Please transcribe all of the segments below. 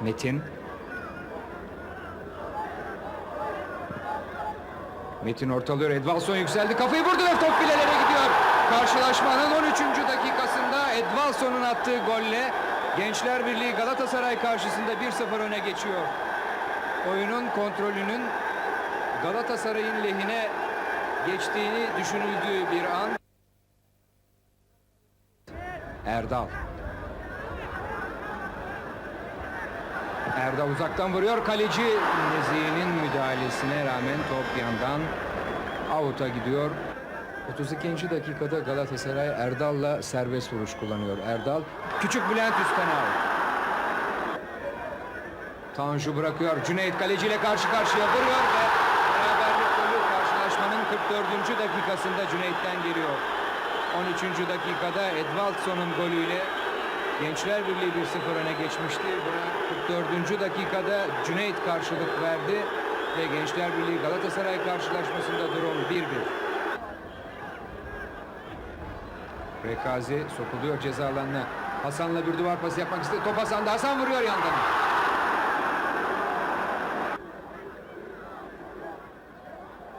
Metin. Metin ortalıyor. Edvalson yükseldi. Kafayı vurdu ve top filelere gidiyor. Karşılaşmanın 13. dakikasında Edvalson'un attığı golle Gençler Birliği Galatasaray karşısında 1-0 öne geçiyor. Oyunun kontrolünün Galatasaray'ın lehine geçtiğini düşünüldüğü bir an. Erdal. Erdal uzaktan vuruyor. Kaleci Nezihe'nin müdahalesine rağmen top yandan out'a gidiyor. 32. dakikada Galatasaray Erdal'la serbest vuruş kullanıyor. Erdal küçük Bülent üstten out. Tanju bırakıyor. Cüneyt kaleciyle karşı karşıya vuruyor ve beraberlik golü karşılaşmanın 44. dakikasında Cüneyt'ten geliyor. 13. dakikada Edvaldson'un golüyle Gençler Birliği 1-0 öne geçmişti. Buna 44. dakikada Cüneyt karşılık verdi ve Gençler Birliği Galatasaray karşılaşmasında durum 1-1. Rekazi sokuluyor ceza alanına. Hasan'la bir duvar pası yapmak istedi. Top Hasan'da. Hasan vuruyor yandan.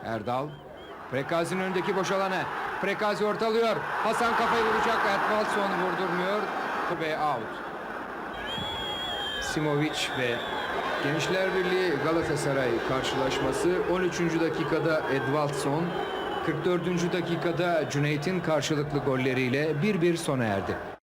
Erdal. Prekazi'nin önündeki boş alana. Prekazi ortalıyor. Hasan kafayı vuracak. Edvalson vurdurmuyor. Ve out. Simovic ve Gençler Birliği Galatasaray karşılaşması 13. dakikada Edvalson 44. dakikada Cüneyt'in karşılıklı golleriyle 1-1 sona erdi.